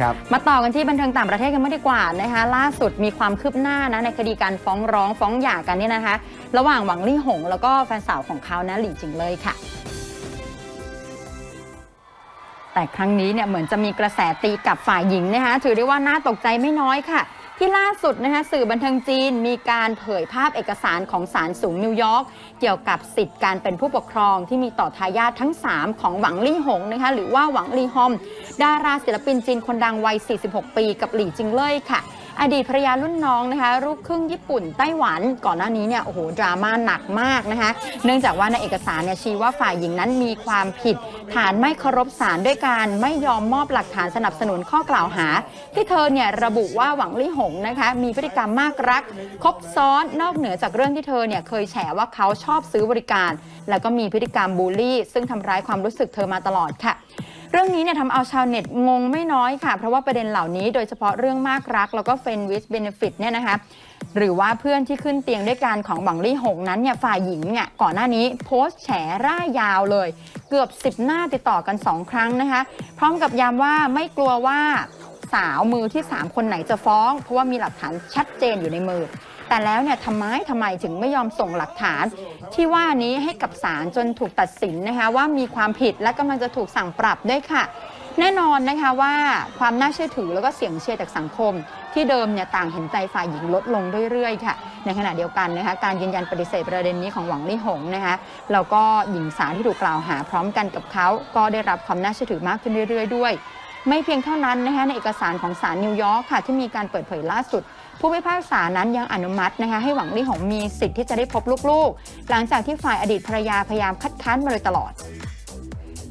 ครับมาต่อกันที่บันเทิงต่างประเทศกันไม่ดีกว่านะคะล่าสุดมีความคืบหน้านะในคดีการฟ้องร้องฟ้องหย่ากันเนี่ยนะคะ ระหว่างหวังลี่หง แล้วก็แฟนสาวของเขานะหลี่จิงเลยค่ะ แต่ครั้งนี้เนี่ยเหมือนจะมีกระแสตีกับฝ่ายหญิงนะคะถือได้ว่าน่าตกใจไม่น้อยค่ะ ที่ล่าสุดนะคะสื่อบันเทิงจีนมีการเผยภาพเอกสารของศาลสูงนิวยอร์กเกี่ยวกับสิทธิ์การเป็นผู้ปกครองที่มีต่อทายาททั้ง 3 ของหวังลี่หงนะคะหรือว่าหวังลี่ฮอม ดาราศิลปินจีนคนดังวัย 46 ปีกับหลี่จิงเล่ยค่ะ อดีตภรรยารุ่นน้องนะคะลูกครึ่งญี่ปุ่นไต้หวันก่อนหน้านี้เนี่ยโอ้โหดราม่าหนักมากนะคะ เนื่องจากว่าในเอกสารเนี่ยชี้ว่าฝ่ายหญิงนั้นมีความผิด ฐานไม่เคารพศาลด้วยการไม่ยอมมอบหลักฐานสนับสนุนข้อกล่าวหา ที่เธอเนี่ยระบุว่าหวังลี่หงนะคะมีพฤติกรรมมากรัก คบซ้อนนอกเหนือจากเรื่องที่เธอเนี่ยเคยแฉว่าเขาชอบซื้อบริการ แล้วก็มีพฤติกรรมบูลลี่ ซึ่งทำร้ายความรู้สึกเธอมาตลอดค่ะ เรื่องนี้เนี่ยทำเอาชาวเน็ตงงไม่น้อยค่ะ เพราะว่าประเด็นเหล่านี้โดยเฉพาะเรื่องมากรัก แล้วก็เฟนวิสเบนฟิตเนี่ยนะคะหรือว่าเพื่อนที่ขึ้นเตียงด้วยกันของหวังลี่หงนั้นเนี่ยฝ่ายหญิงเนี่ยก่อนหน้านี้โพสต์แฉร่ายยาวเลย เกือบ 10 หน้าติดต่อกัน 2 ครั้งนะคะ พร้อมกับย้ำว่าไม่กลัวว่าสาวมือที่ 3 คนไหนจะฟ้อง เพราะว่ามีหลักฐานชัดเจนอยู่ในมือ แต่แล้วเนี่ยทำไมทำไมถึงไม่ยอมส่งหลักฐาน ที่ว่านี้ให้กับศาลจนถูกตัดสินนะคะว่ามีความผิดและกำลังจะถูกสั่งปรับด้วยค่ะ แน่นอนนะคะว่าความน่าเชื่อถือแล้วก็เสียงเชียร์จากสังคม ที่เดิมเนี่ยต่างเห็นใจฝ่ายหญิงลดลงเรื่อยๆค่ะ ในขณะเดียวกันนะคะการยืนยันปฏิเสธประเด็นนี้ของหวังลี่หงนะคะแล้วก็หญิงสาวที่ถูกกล่าวหาพร้อมกันกับเขาก็ได้รับความน่าเชื่อถือมากขึ้นเรื่อย ๆ ด้วย ไม่เพียงเท่านั้นนะคะในเอกสารของศาลนิวยอร์กค่ะที่มีการเปิดเผยล่าสุด ผู้พิพากษานั้นยังอนุมัตินะคะให้หวังลี่หงมีสิทธิ์ที่จะได้พบลูกๆ หลังจากที่ฝ่ายอดีตภรรยาพยายามคัดค้านมาโดยตลอด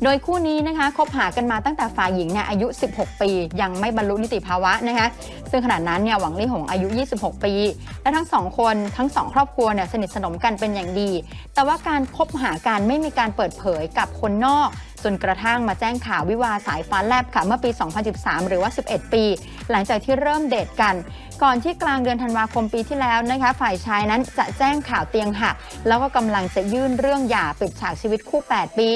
โดยคู่นี้นะคะคบหากันมาตั้งแต่ฝ่ายหญิงเนี่ยอายุ 16 ปี ยังไม่บรรลุนิติภาวะนะคะซึ่งขณะนั้นเนี่ยหวังลี่หงอายุ 26 ปี และทั้งสองคนทั้งสองครอบครัวเนี่ยสนิทสนมกันเป็นอย่างดี แต่ว่าการคบหากันไม่มีการเปิดเผยกับคนนอก จนกระทั่งมาแจ้งข่าววิวาสายฟ้าแลบค่ะเมื่อปี 2013 หรือว่า 11 ปี หลังจากที่เริ่มเดทกัน ก่อนที่กลางเดือนธันวาคมปีที่แล้วนะคะ ฝ่ายชายนั้นจะแจ้งข่าวเตียงหัก แล้วก็กำลังจะยื่นเรื่องหย่าปิดฉากชีวิตคู่ 8 ปี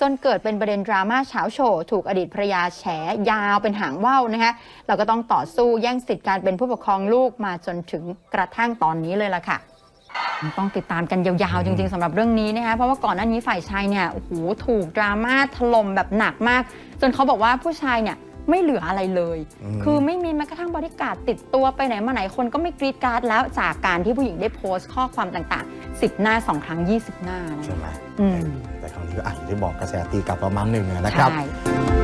จนเกิดเป็นประเด็นดราม่าเช้าโชว์ถูกอดีตภรรยาแฉยาวเป็นหางว่าวนะคะเราก็ต้องต่อสู้แย่งสิทธิ์การเป็นผู้ปกครองลูกมาจนถึงกระทั่งตอนนี้เลยล่ะค่ะ ต้องติดตามกันยาวๆ จริงๆสำหรับเรื่องนี้นะคะเพราะว่าก่อนหน้านี้ฝ่ายชายเนี่ยโอ้โหถูกดราม่าถล่มแบบหนักมาก จนเขาบอกว่าผู้ชายเนี่ยไม่เหลืออะไรเลยอืมคือไม่มีแม้กระทั่งบริการดติดตัวไปไหนมาไหนคนก็ไม่กรีดกราร์ดแล้วจากการที่ผู้หญิงได้โพสต์ข้อความต่างๆ 10 หน้า 2 ครั้ง 20 หน้านะใช่ไหมอืมแต่คราวนี้ก็อะอย่างที่บอกกระแสตีกลับประมาณหนึ่งอะนะครับใช่